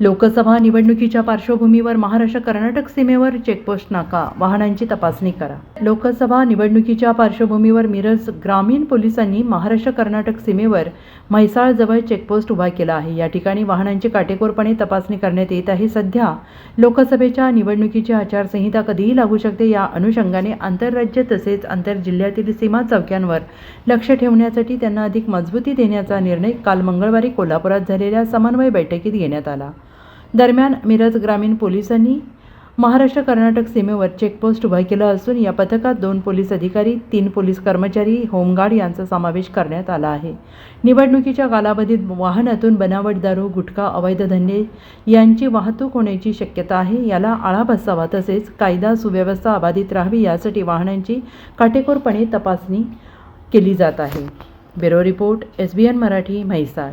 लोकसभा निवडणुकीच्या पार्श्वभूमीवर महाराष्ट्र कर्नाटक सीमेवर चेकपोस्ट नाका. वाहनांची तपासणी करा. लोकसभा निवडणुकीच्या पार्श्वभूमीवर मिरज ग्रामीण पोलिसांनी महाराष्ट्र कर्नाटक सीमेवर म्हैसाळजवळ चेकपोस्ट उभा केला आहे. या ठिकाणी वाहनांची काटेकोरपणे तपासणी करण्यात येत आहे. सध्या लोकसभेच्या निवडणुकीची आचारसंहिता कधीही लागू शकते या अनुषंगाने आंतरराज्य तसेच आंतरजिल्ह्यातील सीमा चौक्यांवर लक्ष ठेवण्यासाठी त्यांना अधिक मजबूती देण्याचा निर्णय काल मंगळवारी कोल्हापुरात झालेल्या समन्वय बैठकीत घेण्यात आला. दरम्यान मिरज ग्रामीण पोलिसांनी महाराष्ट्र कर्नाटक सीमेवर चेकपोस्ट उभा केला असून या पथकात दोन पोलीस अधिकारी तीन पोलीस कर्मचारी होमगार्ड यांचा समावेश करण्यात आला आहे. निवडणुकीच्या कालावधीत वाहनातून बनावट दारू गुटखा अवैध धंदे यांची वाहतूक होण्याची शक्यता आहे. याला आळा बसावा तसेच कायदा सुव्यवस्था अबाधित राहावी यासाठी वाहनांची काटेकोरपणे तपासणी केली जात आहे. Bureau report S B N Marathi Mhaisal.